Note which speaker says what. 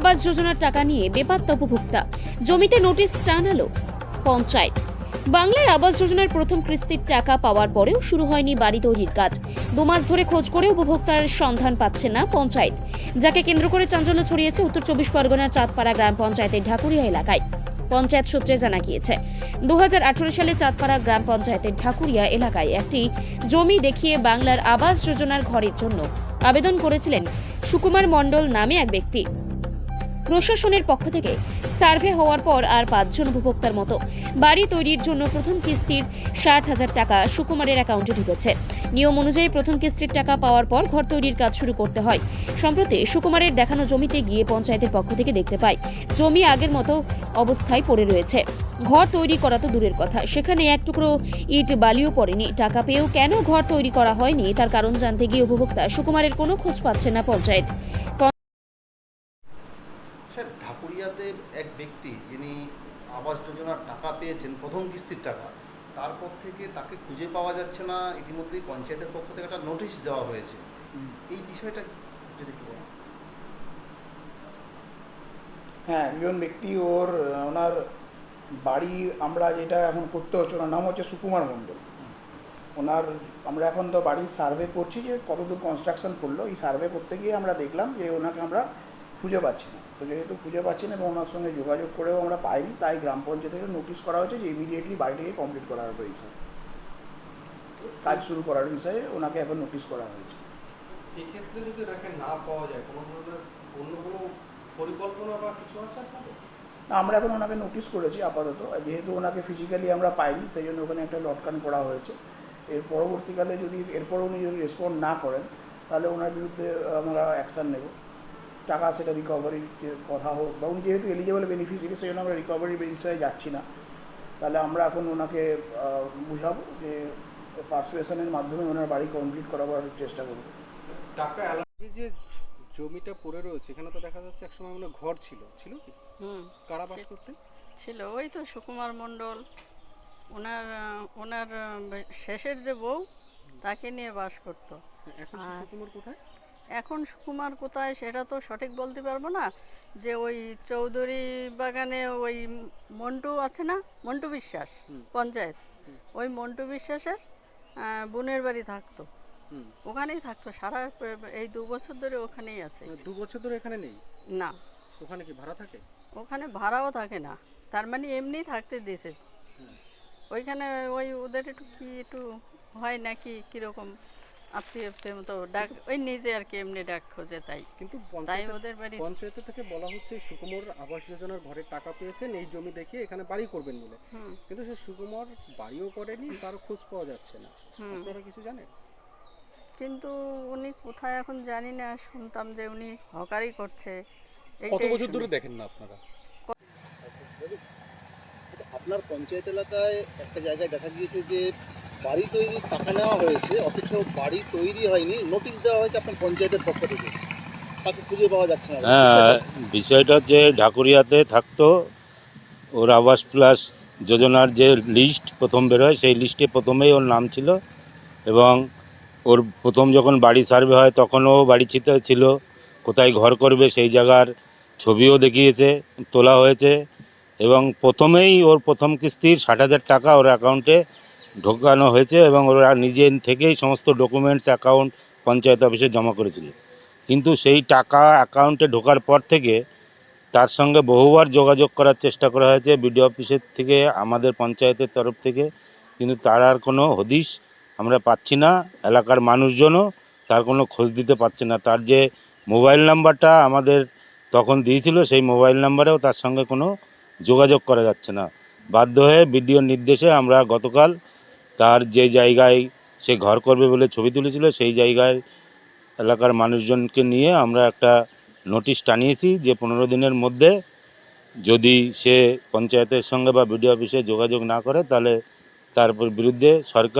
Speaker 1: আবাস যোজনার টাকা নিয়ে বেপাত্তা উপভোক্তা। জমিতে নোটিশ টানালো পঞ্চায়েত। বাংলার আবাস যোজনার প্রথম কিস্তির টাকা পাওয়ার পরেও শুরু হয়নি বাড়ি তৈরির কাজ। দু মাস ধরে খোঁজ করে উপভোক্তার সন্ধান পাচ্ছে না পঞ্চায়েত, যাকে কেন্দ্র করে চাঞ্চল্য ছড়িয়েছে উত্তর চব্বিশ পরগনার চাঁদপাড়া গ্রাম পঞ্চায়েতের ঢাকুরিয়া এলাকায়। পঞ্চায়েত সূত্রে জানা গিয়েছে দু হাজার আঠারো সালে চাঁদপাড়া গ্রাম পঞ্চায়েতের ঢাকুরিয়া এলাকায় একটি জমি দেখিয়ে বাংলার আবাস যোজনার ঘরের জন্য আবেদন করেছিলেন সুকুমার মণ্ডল নামে এক ব্যক্তি। প্রশাসনের পক্ষ থেকে সার্ভে হওয়ার পর আর পাঁচজন উপভোক্তার মতো বাড়ি তৈরির জন্য প্রথম কিস্তির ষাট হাজার টাকা সুকুমারের অ্যাকাউন্টে ঢুকেছে। নিয়ম অনুযায়ী প্রথম কিস্তির টাকা পাওয়ার পর ঘর তৈরির কাজ শুরু করতে হয়। সম্প্রতি সুকুমারের দেখানো জমিতে গিয়ে পঞ্চায়েতের পক্ষ থেকে দেখতে পাই, জমি আগের মতো অবস্থায় পড়ে রয়েছে। ঘর তৈরি করা তো দূরের কথা, সেখানে এক টুকরো ইট বালিও পড়েনি। টাকা পেয়েও কেন ঘর তৈরি করা হয়নি? তার কারণ জানতে গিয়ে উপভোক্তা সুকুমারের কোনো খোঁজ পাচ্ছে না পঞ্চায়েত।
Speaker 2: ঢাকুরিয়াতে এক ব্যক্তি যিনি আবাস যোজনার টাকা পেয়েছেন প্রথম কিস্তির টাকা তারপর থেকে তাকে খুঁজে পাওয়া যাচ্ছে না ইতিমধ্যেই পঞ্চায়েতের পক্ষ থেকে একটা নোটিশ দেওয়া হয়েছে। এই বিষয়টা যদি একটু বলেন।
Speaker 3: হ্যাঁ একজন ব্যক্তি ওর ওনার বাড়ি আমরা যেটা এখন করতে হচ্ছে ওনার নাম হচ্ছে সুকুমার মণ্ডল। ওনার আমরা এখন তো বাড়ির সার্ভে করছি যে কতদূর কনস্ট্রাকশন করল। এই সার্ভে করতে গিয়ে আমরা দেখলাম যে ওনাকে আমরা খুঁজে পাচ্ছি না। তো যেহেতু খুঁজে পাচ্ছি না এবং ওনার সঙ্গে যোগাযোগ করেও আমরা পাইনি তাই গ্রাম পঞ্চায়েত থেকে নোটিশ করা হয়েছে যে ইমিডিয়েটলি বাড়িটাকে কমপ্লিট করার বিষয়ে কাজ শুরু করার বিষয়ে ওনাকে এখন নোটিশ করা হয়েছে।
Speaker 4: এক্ষেত্রে যদি তাকে না পাওয়া যায় কোনো ধরনের অন্য কোনো পরিকল্পনা বা কিছু আছে আপনাদের?
Speaker 3: আমরা এখন ওনাকে নোটিশ করেছি আপাতত। যেহেতু ওনাকে ফিজিক্যালি আমরা পাইনি সেই জন্য ওখানে একটা লটকান করা হয়েছে। এর পরবর্তীকালে যদি এরপর উনি যদি রেসপন্ড না করেন তাহলে ওনার বিরুদ্ধে আমরা অ্যাকশান নেব। টাকা সেটা রিকভারির কথা হোক বা উনি যেহেতু এলিজেবল বেনিফিশিয়ারি সেই জন্য আমরা রিকভারির বিষয়ে যাচ্ছি না। তাহলে আমরা এখন ওনাকে বুঝাবো যে পার্সুয়েশনের মাধ্যমে ওনার বাড়ি কমপ্লিট করাবার চেষ্টা করব।
Speaker 4: টাকা অ্যালার্জি যে জমিটা পড়ে রয়েছে এখানে তো দেখা যাচ্ছে একসময় মনে ঘর ছিল। ছিল কি?
Speaker 5: হুম।
Speaker 4: কারা বাস করতে?
Speaker 5: ছিল ওই তো সুকুমার মণ্ডল। ওনার ওনার শেষের যে বউ তাকে নিয়ে বাস করতো।
Speaker 4: এখন সুকুমার কোথায়?
Speaker 5: এখন সুকুমার কোথায় সেটা তো সঠিক বলতে পারব না। যে ওই চৌধুরী বাগানে ওই মন্টু আছে না? মন্টু বিশ্বাস পঞ্চায়েত। ওই মন্টু বিশ্বাসের বোনের বাড়ি থাকতো। ওখানেই থাকতো সারা এই দু বছর ধরে ওখানেই আছে।
Speaker 4: মানে দু বছর ধরে এখানে নেই?
Speaker 5: না।
Speaker 4: ওখানে কি ভাড়া থাকে?
Speaker 5: ওখানে ভাড়াও থাকে না। তার মানে এমনি থাকতে দিয়েছে। ওইখানে ওই ওদের একটু কি একটু হয় নাকি কীরকম? মতো ডাক ওই নিজে আর কি এমনি ডাক খোঁজে তাই।
Speaker 4: কিন্তু
Speaker 5: তাই
Speaker 4: পঞ্চায়েতের
Speaker 5: ওদের বাড়ি
Speaker 4: পঞ্চায়েতের থেকে বলা হচ্ছে সুকুমার আবাস যোজনার ঘরে টাকা পেয়েছেন এই জমি দেখিয়ে এখানে বাড়ি করবেন বলে। কিন্তু সে সুকুমার বাড়িও করেনি তার খোঁজ পাওয়া যাচ্ছে না। আপনারা কিছু জানেন?
Speaker 5: কিন্তু উনি কোথায় এখন জানি না শুনতাম যে উনি হকারি করছে।
Speaker 4: কত বছর ধরে দেখেন না আপনারা?
Speaker 2: আচ্ছা আপনার পঞ্চায়েত এলাকায় একটা জায়গায় দেখা গিয়েছে যে বাড়ি তৈরির টাকা নেওয়া হয়েছে, অথচ বাড়ি তৈরি হয়নি। নোটিশ দেওয়া হয়েছে আপনার পঞ্চায়েতের পক্ষ থেকে। তাকে খুঁজে পাওয়া যাচ্ছে না।
Speaker 6: হ্যাঁ বিষয়টা যে ঢাকুরিয়াতে থাকতো, ওর আবাস প্লাস যোজনার যে লিস্ট প্রথম বেরোয় সেই লিস্টে প্রথমেই ওর নাম ছিল এবং ওর প্রথম যখন বাড়ি সার্ভে হয় তখনও বাড়ি ছিতে ছিল, কোথায় ঘর করবে সেই জায়গার ছবিও দেখিয়েছে, তোলা হয়েছে এবং প্রথমেই ওর প্রথম কিস্তির ষাট হাজার টাকা ওর অ্যাকাউন্টে ঢোকানো হয়েছে এবং ওরা নিজে থেকেই সমস্ত ডকুমেন্টস অ্যাকাউন্ট পঞ্চায়েত অফিসে জমা করেছিল। কিন্তু সেই টাকা অ্যাকাউন্টে ঢোকার পর থেকে তার সঙ্গে বহুবার যোগাযোগ করার চেষ্টা করা হয়েছে বিডিও অফিসের থেকে, আমাদের পঞ্চায়েতের তরফ থেকে। কিন্তু তার আর কোনো হদিশ আমরা পাচ্ছি না। এলাকার মানুষজনও তার কোনো খোঁজ দিতে পারছে না। তার যে মোবাইল নাম্বারটা আমাদের তখন দিয়েছিল, সেই মোবাইল নাম্বারেও তার সঙ্গে কোনো যোগাযোগ করা যাচ্ছে না। বাধ্য হয়ে বিডিওর নির্দেশে আমরা গতকাল তার যে জায়গায় সে ঘর করবে বলে ছবি তুলেছিল, সেই জায়গায় এলাকার মানুষজনকে নিয়ে আমরা একটা নোটিশ টানিয়েছি যে পনেরো দিনের মধ্যে যদি সে পঞ্চায়েতের সঙ্গে বা বিডিও অফিসে যোগাযোগ না করে, তাহলে তার বিরুদ্ধে সরকার